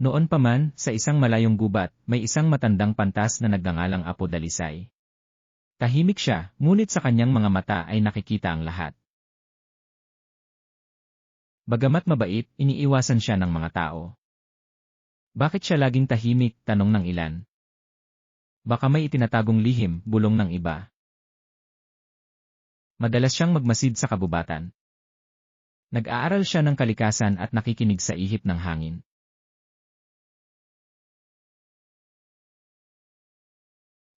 Noon pa man, sa isang malayong gubat, may isang matandang pantas na nagngangalang Apo Dalisay. Tahimik siya, ngunit sa kanyang mga mata ay nakikita ang lahat. Bagamat mabait, iniiwasan siya ng mga tao. Bakit siya laging tahimik, tanong ng ilan. Baka may itinatagong lihim, bulong ng iba. Madalas siyang magmasid sa kabubatan. Nag-aaral siya ng kalikasan at nakikinig sa ihip ng hangin.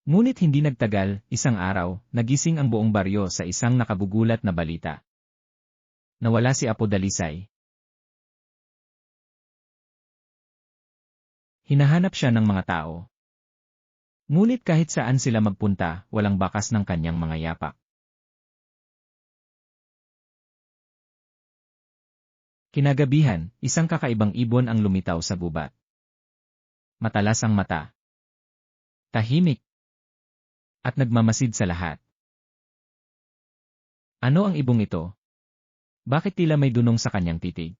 Ngunit hindi nagtagal, isang araw, nagising ang buong baryo sa isang nakabugulat na balita. Nawala si Apo Dalisay. Hinahanap siya ng mga tao. Ngunit kahit saan sila magpunta, walang bakas ng kanyang mga yapak. Kinagabihan, isang kakaibang ibon ang lumitaw sa gubat. Matalas ang mata. Tahimik, at nagmamasid sa lahat. Ano ang ibong ito? Bakit tila may dunong sa kanyang titig?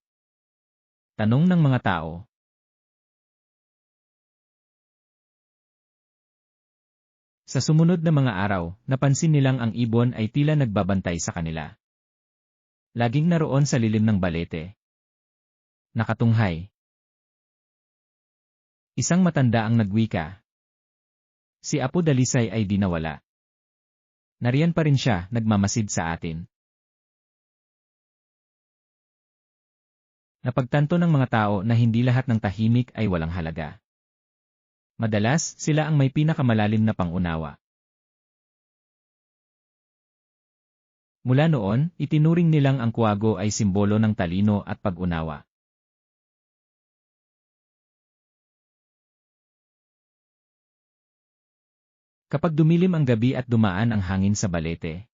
Tanong ng mga tao. Sa sumunod na mga araw, napansin nilang ang ibon ay tila nagbabantay sa kanila. Laging naroon sa lilim ng balete. Nakatunghay. Isang matanda ang nagwika, Si Apo Dalisay ay di nawala. Nariyan pa rin siya, nagmamasid sa atin. Napagtanto ng mga tao na hindi lahat ng tahimik ay walang halaga. Madalas, sila ang may pinakamalalim na pangunawa. Mula noon, itinuring nilang ang kuwago ay simbolo ng talino at pag-unawa. Kapag dumilim ang gabi at dumaan ang hangin sa balete,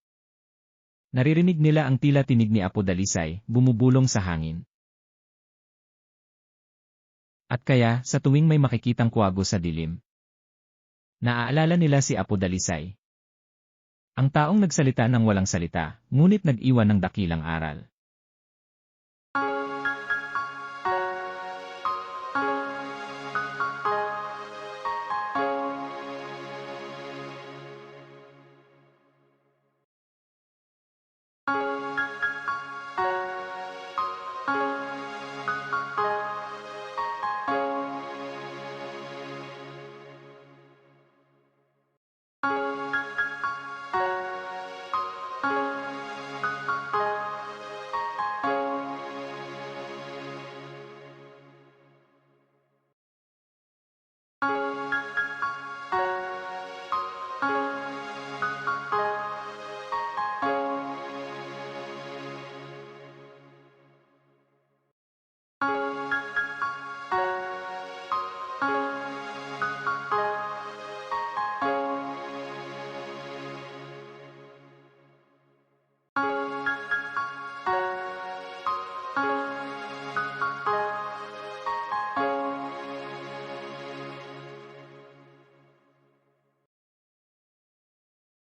naririnig nila ang tila tinig ni Apo Dalisay, bumubulong sa hangin. At kaya, sa tuwing may makikitang kuwago sa dilim, naaalala nila si Apo Dalisay. Ang taong nagsalita ng walang salita, ngunit nag-iwan ng dakilang aral.